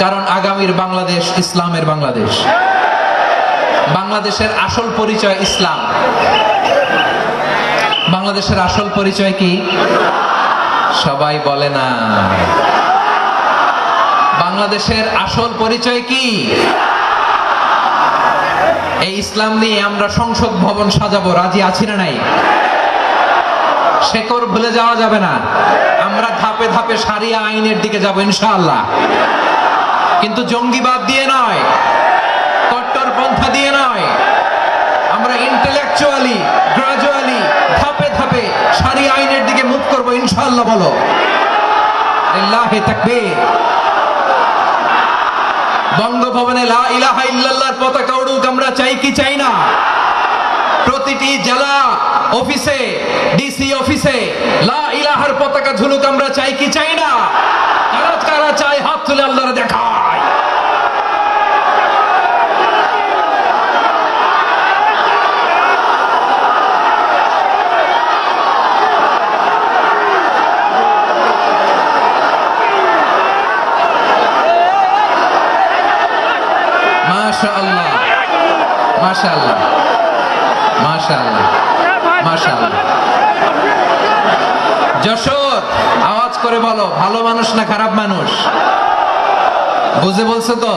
কারণ আগামীর বাংলাদেশ ইসলামের বাংলাদেশ। বাংলাদেশের আসল পরিচয় ইসলাম। বাংলাদেশের আসল পরিচয় কি? সবাই বলে না। বাংলাদেশের আসল পরিচয় কি? এই ইসলাম নিয়ে আমরা সংসদ ভবন সাজাবো, রাজি আছি না নাই? শেকর ভুলে যাওয়া যাবে না। আমরা ধাপে ধাপে সারিয়া আইনের দিকে যাব, ইনশাআল্লাহ। কিন্তু জঙ্গিবাদ দিয়ে নয়। কট্টর পন্থা দিয়ে নয়। আমরা ইন্টেলেকচুয়ালি গ্রাজুয়ালি ধাপে ধাপে সারিয়া আইনের দিকে মুভ করব, ইনশাআল্লাহ বলো। তাকবীর। বঙ্গভবনে ইলাহা ইল্লাল্লাহর পতাকা উড়ুক, আমরা চাই কি চাই না? প্রতিটি জেলা অফিসে ডিসি অফিসে লা ইলাহার পতাকা ঝুলুক, আমরা চাই কি চাই না কারা কারা চাই হাত তুলে আল্লাহরে দেখায় মাশাআল্লাহ। মাশাআল্লাহ। মাশাআল্লাহ। মাশাআল্লাহ। যশোর, আওয়াজ করে বলো, ভালো মানুষ না খারাপ মানুষ? বুঝে বলছো তো?